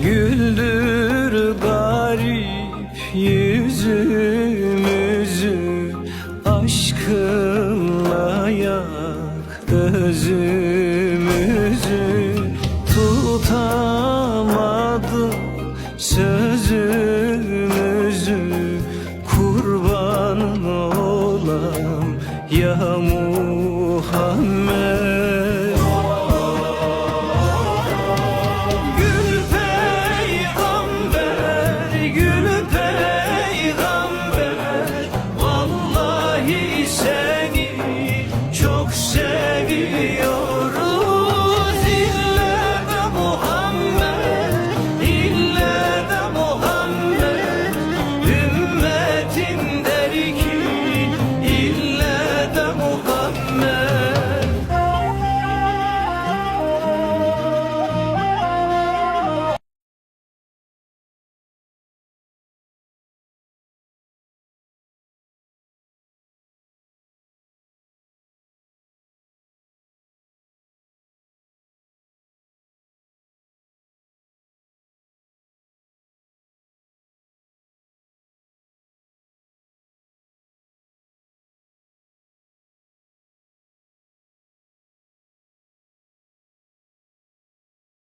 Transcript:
Güldür garip yüzümüzü Aşkınla yak özümüzü. Tutamadım sözümüzü Kurban olam ya Muhammed.